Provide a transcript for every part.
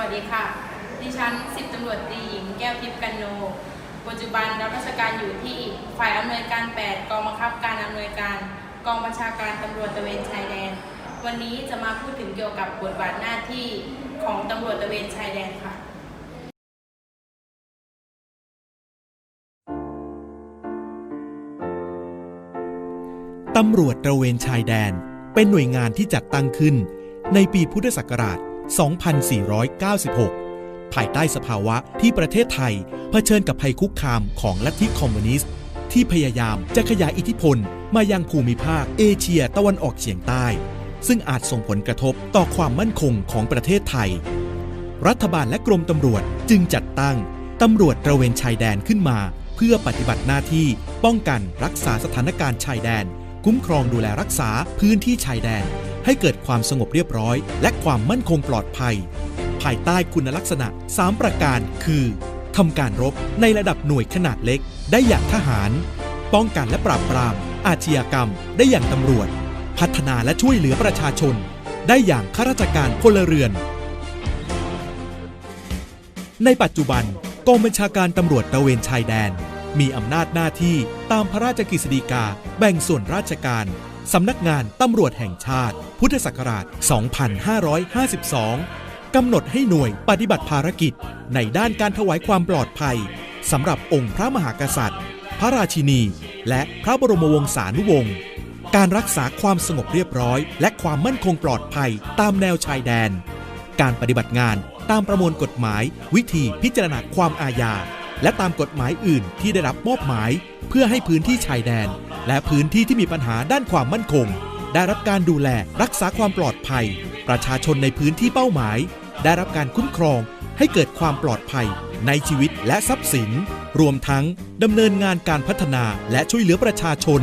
วัสดีค่ะ ดิฉันสิบตำรวจตรีหญิงแก้วทิพย์กันโน ปัจจุบันรับราชการอยู่ที่ฝ่ายอำนวยการ 8 กองบังคับการอำนวยการ กองบัญชาการตำรวจตะเวนชายแดน วันนี้จะมาพูดถึงเกี่ยวกับบทบาทหน้าที่ของตำรวจตะเวนชายแดนค่ะตำรวจตระเวนชายแดน เป็นหน่วยงานที่จัดตั้งขึ้น ในปีพุทธศักราช 2496 ภายใต้สภาวะที่ประเทศไทยเผชิญกับภัยคุกคามของลัทธิคอมมิวนิสต์ ที่พยายามจะขยายอิทธิพลมายังภูมิภาคเอเชียตะวันออกเฉียงใต้ ซึ่งอาจส่งผลกระทบต่อความมั่นคงของประเทศไทย รัฐบาลและกรมตำรวจจึงจัดตั้งตำรวจตระเวนชายแดนขึ้นมา เพื่อปฏิบัติหน้าที่ป้องกันรักษาสถานการณ์ชายแดน คุ้มครองดูแลรักษาพื้นที่ชายแดน ให้เกิดความสงบเรียบร้อย และความมั่นคงปลอดภัย ภายใต้คุณลักษณะ 3 ประการคือทำการรบในระดับหน่วยขนาดเล็ก ได้อย่างทหาร ป้องกันและปราบปราม อาชญากรรม ได้อย่างตำรวจ พัฒนาและช่วยเหลือประชาชน ได้อย่างข้าราชการพลเรือน ในปัจจุบันกองบัญชาการตำรวจตระเวนชายแดน มีอำนาจหน้าที่ตามพระราชกฤษฎีกา แบ่งส่วนราชการสำนักงานตำรวจแห่งชาติ พุทธศักราช 2552 กำหนดให้หน่วยปฏิบัติภารกิจ ในด้านการถวายความปลอดภัยสำหรับองค์พระมหากษัตริย์ พระราชินี และพระบรมวงศานุวงศ์การรักษาความสงบเรียบร้อย และความมั่นคงปลอดภัยตามแนวชายแดน การปฏิบัติงานตามประมวลกฎหมาย วิธีพิจารณาความอาญา และตามกฎหมายอื่นที่ได้รับมอบหมาย เพื่อให้พื้นที่ชายแดน และพื้นที่ที่มีปัญหาด้านความมั่นคง ได้รับการดูแลรักษาความปลอดภัย ประชาชนในพื้นที่เป้าหมาย ได้รับการคุ้มครองให้เกิดความปลอดภัย ในชีวิตและทรัพย์สิน รวมทั้งดำเนินงานการพัฒนาและช่วยเหลือประชาชน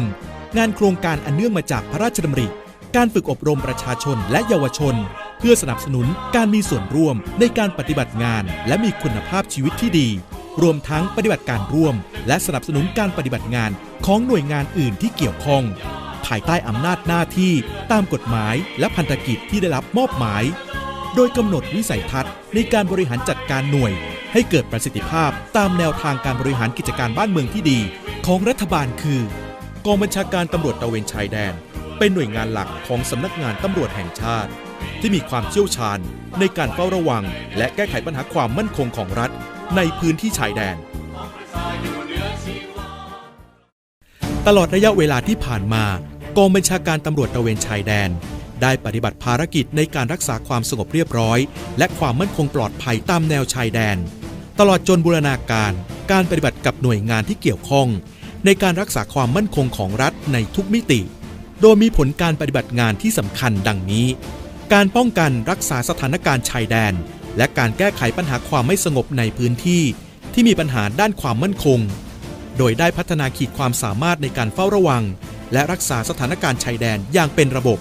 งานโครงการอันเนื่องมาจากพระราชดำริการฝึกอบรมประชาชนและเยาวชน เพื่อสนับสนุนการมีส่วนร่วมในการปฏิบัติงาน และมีคุณภาพชีวิตที่ดี รวมทั้งปฏิบัติการร่วม และสนับสนุนการปฏิบัติงานของหน่วยงานอื่นที่เกี่ยวข้อง ภายใต้อำนาจหน้าที่ตามกฎหมายและพันธกิจที่ได้รับมอบหมาย โดยกำหนดวิสัยทัศน์ในการบริหารจัดการหน่วย ให้เกิดประสิทธิภาพตามแนวทางการบริหารกิจการบ้านเมืองที่ดี ของรัฐบาลคือกองบัญชาการตำรวจตะเวนชายแดน เป็นหน่วยงานหลักของสำนักงานตำรวจแห่งชาติ ที่มีความเชี่ยวชาญในการเฝ้าระวัง และแก้ไขปัญหาความมั่นคงของรัฐ ในพื้นที่ชายแดน ตลอดระยะเวลาที่ผ่านมากองบัญชาการตำรวจตระเวนชายแดน ได้ปฏิบัติภารกิจในการรักษาความสงบเรียบร้อย และความมั่นคงปลอดภัยตามแนวชายแดน ตลอดจนบูรณาการ การปฏิบัติกับหน่วยงานที่เกี่ยวข้อง ในการรักษาความมั่นคงของรัฐในทุกมิติ โดยมีผลการปฏิบัติงานที่สำคัญดังนี้ การป้องกันรักษาสถานการณ์ชายแดน และการแก้ไขปัญหาความไม่สงบในพื้นที่ ที่มีปัญหาด้านความมั่นคง โดยได้พัฒนาขีดความสามารถในการเฝ้าระวัง และรักษาสถานการณ์ชายแดนอย่างเป็นระบบ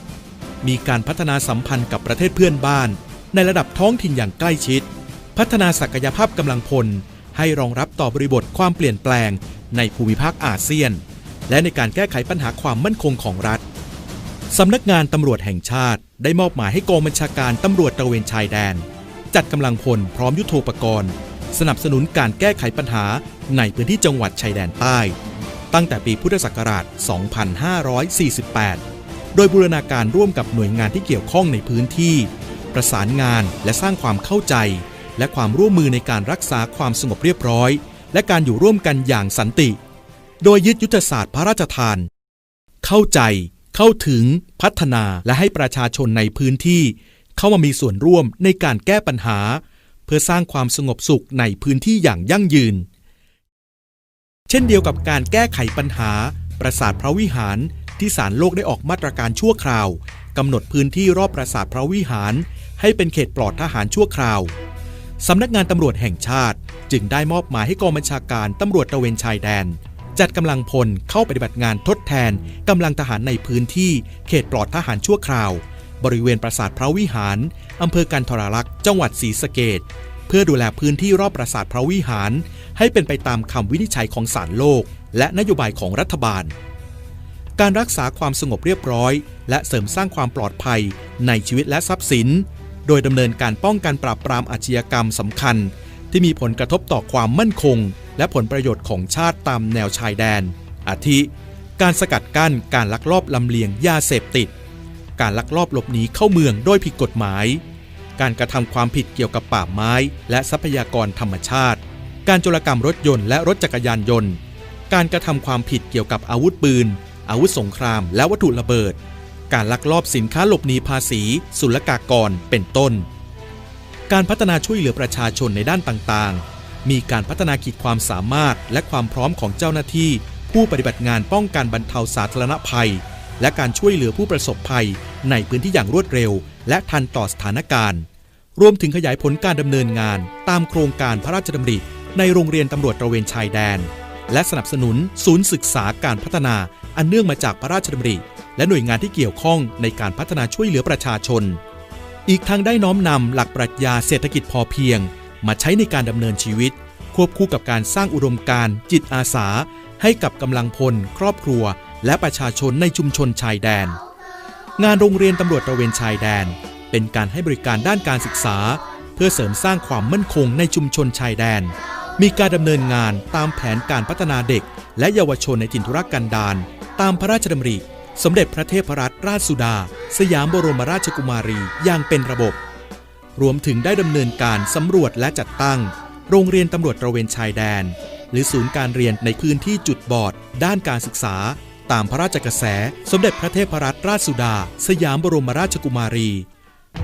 มีการพัฒนาสัมพันธ์กับประเทศเพื่อนบ้าน ในระดับท้องถิ่นอย่างใกล้ชิด พัฒนาศักยภาพกำลังพล ให้รองรับต่อบริบทความเปลี่ยนแปลง ในภูมิภาคอาเซียน และในการแก้ไขปัญหาความมั่นคงของรัฐสำนักงานตำรวจแห่งชาติได้มอบหมายให้กองบัญชาการตำรวจตระเวนชายแดน จัดกำลังพลพร้อมยุทโธปกรณ์ สนับสนุนการแก้ไขปัญหาในพื้นที่จังหวัดชายแดนใต้ ตั้งแต่ปีพุทธศักราช 2548 โดยบูรณาการร่วมกับหน่วยงานที่เกี่ยวข้องในพื้นที่ ประสานงานและสร้างความเข้าใจ และความร่วมมือในการรักษาความสงบเรียบร้อย และการอยู่ร่วมกันอย่างสันติ โดยยึดยุทธศาสตร์พระราชทาน เข้าใจ เข้าถึง พัฒนาและให้ประชาชนในพื้นที่ เข้ามามีส่วนร่วมในการแก้ปัญหา เพื่อสร้างความสงบสุขในพื้นที่อย่างยั่งยืน เช่นเดียวกับการแก้ไขปัญหา ปราสาทพระวิหารที่ศาลโลกได้ออกมาตรการชั่วคราวกำหนดพื้นที่รอบปราสาทพระวิหาร ให้เป็นเขตปลอดทหารชั่วคราวสำนักงานตำรวจแห่งชาติ จึงได้มอบหมายให้กองบัญชาการตำรวจตระเวนชายแดน จัดกำลังพลเข้าปฏิบัติงานทดแทนกำลังทหารในพื้นที่เขตปลอดทหารชั่วคราว บริเวณปราสาทพระวิหาร อำเภอกันทรลักษณ์จังหวัดศรีสะเกดเพื่อดูแลพื้นที่รอบปราสาทพระวิหาร ให้เป็นไปตามคำวินิจฉัยของศาลโลก และนโยบายของรัฐบาล การรักษาความสงบเรียบร้อย และเสริมสร้างความปลอดภัยในชีวิตและทรัพย์สิน โดยดำเนินการป้องกันปราบปรามอาชญากรรมสำคัญ ที่มีผลกระทบต่อความมั่นคง และผลประโยชน์ของชาติตามแนวชายแดน อาทิ การสกัดกั้นการลักลอบลำเลียงยาเสพติด การลักลอบหลบหนีเข้าเมืองโดยผิดกฎหมาย การกระทำความผิดเกี่ยวกับป่าไม้ และทรัพยากรธรรมชาติ การโจรกรรมรถยนต์และรถจักรยานยนต์ การกระทำความผิดเกี่ยวกับอาวุธปืน อาวุธสงคราม และวัตถุระเบิด การลักลอบสินค้าหลบหนีภาษี ศุลกากร เป็นต้น การพัฒนาช่วยเหลือประชาชนในด้านต่างๆ มีการพัฒนาขีดความสามารถและความพร้อมของเจ้าหน้าที่ ผู้ปฏิบัติงานป้องกันบรรเทาสาธารณภัย และการช่วยเหลือผู้ประสบภัยในพื้นที่อย่างรวดเร็ว และทันต่อสถานการณ์ รวมถึงขยายผลการดำเนินงาน ตามโครงการพระราชดำริ ในโรงเรียนตำรวจตระเวนชายแดน และสนับสนุนศูนย์ศึกษาการพัฒนา อันเนื่องมาจากพระราชดำริ และหน่วยงานที่เกี่ยวข้องในการพัฒนาช่วยเหลือประชาชน อีกทั้งได้น้อมนำหลักปรัชญาเศรษฐกิจพอเพียง มาใช้ในการดำเนินชีวิต ควบคู่กับการสร้างอุดมการณ์จิตอาสาให้กับกำลังพล ครอบครัว และประชาชนในชุมชนชายแดน งานโรงเรียนตำรวจตระเวนชายแดน เป็นการให้บริการด้านการศึกษา เพื่อเสริมสร้างความมั่นคงในชุมชนชายแดน มีการดำเนินงานตามแผนการพัฒนาเด็ก และเยาวชนในถิ่นธุรกันดารตามพระราชดำริสมเด็จพระเทพรัตนราชสุดา สยามบรมราชกุมารีอย่างเป็นระบบ รวมถึงได้ดำเนินการสำรวจและจัดตั้ง โรงเรียนตำรวจตระเวนชายแดน หรือศูนย์การเรียนในพื้นที่จุดบอด ด้านการศึกษา ตามพระราชกระแส สมเด็จพระเทพรัตนราชสุดา สยามบรมราชกุมารี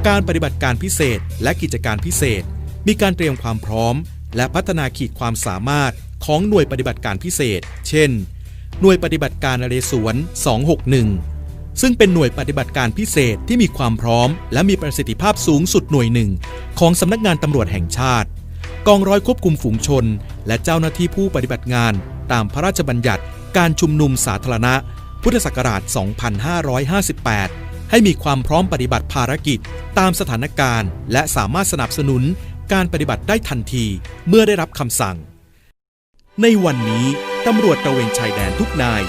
การปฏิบัติการพิเศษและกิจการพิเศษ มีการเตรียมความพร้อม และพัฒนาขีดความสามารถของหน่วยปฏิบัติการพิเศษ เช่น หน่วยปฏิบัติการนเรศวร 261 ซึ่งเป็นหน่วยปฏิบัติการพิเศษที่มีความพร้อม และมีประสิทธิภาพสูงสุดหน่วยหนึ่ง ของสำนักงานตำรวจแห่งชาติ กองร้อยควบคุมฝูงชน และเจ้าหน้าที่ผู้ปฏิบัติงาน ตามพระราชบัญญัติการชุมนุมสาธารณะ พุทธศักราช 2558 ให้มีความพร้อมปฏิบัติภารกิจตามสถานการณ์ และสามารถสนับสนุนการปฏิบัติได้ทันทีเมื่อได้รับคำสั่ง ในวันนี้ตำรวจตระเวนชายแดนทุกนาย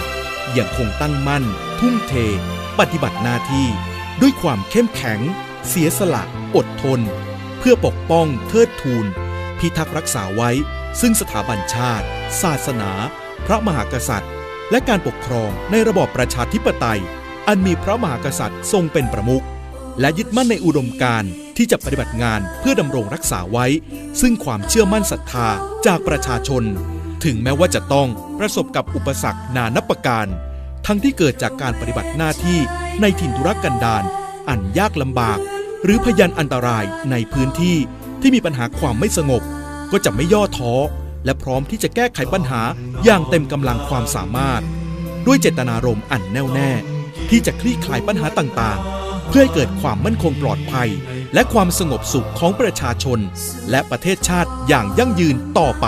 ยังคงตั้งมั่น ทุ่มเท ปฏิบัติหน้าที่ ด้วยความเข้มแข็ง เสียสละ อดทน เพื่อปกป้องเทิดทูน พิทักษ์รักษาไว้ ซึ่งสถาบันชาติ ศาสนา พระมหากษัตริย์ และการปกครองในระบอบประชาธิปไตย อันมีพระมหากษัตริย์ทรงเป็นประมุขและยึดมั่นในอุดมการณ์ที่จะปฏิบัติงานเพื่อดำรงรักษาไว้ ซึ่งความเชื่อมั่นศรัทธาจากประชาชน ถึงแม้ว่าจะต้องประสบกับอุปสรรคนานับประการ ทั้งที่เกิดจากการปฏิบัติหน้าที่ในถิ่นธุรกันดารอันยากลำบาก หรือพยันอันตรายในพื้นที่ที่มีปัญหาความไม่สงบ ก็จะไม่ย่อท้อ และพร้อมที่จะแก้ไขปัญหาอย่างเต็มกำลังความสามารถ ด้วยเจตนารมณ์อันแน่วแน่ ที่จะคลี่คลายปัญหาต่างๆ เพื่อให้เกิดความมั่นคงปลอดภัย และความสงบสุขของประชาชน และประเทศชาติอย่างยั่งยืนต่อไป